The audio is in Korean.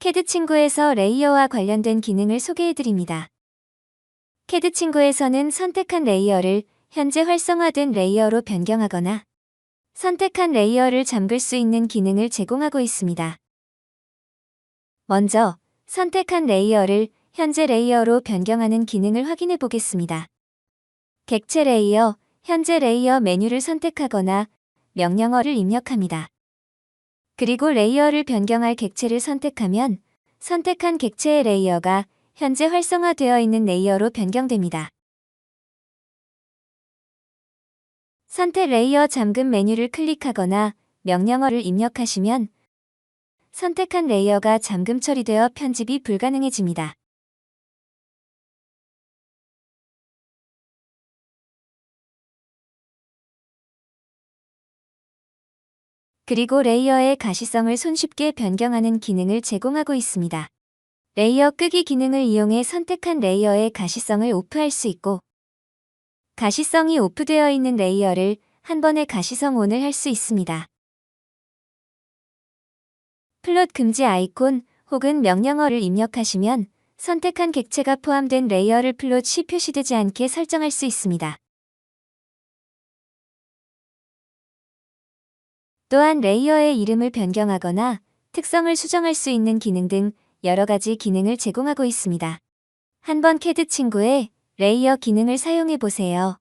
캐드 친구에서 레이어와 관련된 기능을 소개해드립니다. 캐드 친구에서는 선택한 레이어를 현재 활성화된 레이어로 변경하거나 선택한 레이어를 잠글 수 있는 기능을 제공하고 있습니다. 먼저 선택한 레이어를 현재 레이어로 변경하는 기능을 확인해 보겠습니다. 객체 레이어, 현재 레이어 메뉴를 선택하거나 명령어를 입력합니다. 그리고 레이어를 변경할 객체를 선택하면 선택한 객체의 레이어가 현재 활성화되어 있는 레이어로 변경됩니다. 선택 레이어 잠금 메뉴를 클릭하거나 명령어를 입력하시면 선택한 레이어가 잠금 처리되어 편집이 불가능해집니다. 그리고 레이어의 가시성을 손쉽게 변경하는 기능을 제공하고 있습니다. 레이어 끄기 기능을 이용해 선택한 레이어의 가시성을 오프할 수 있고 가시성이 오프되어 있는 레이어를 한 번에 가시성 온을 할 수 있습니다. 플롯 금지 아이콘 혹은 명령어를 입력하시면 선택한 객체가 포함된 레이어를 플롯이 표시되지 않게 설정할 수 있습니다. 또한 레이어의 이름을 변경하거나 특성을 수정할 수 있는 기능 등 여러 가지 기능을 제공하고 있습니다. 한번 캐드 친구의 레이어 기능을 사용해 보세요.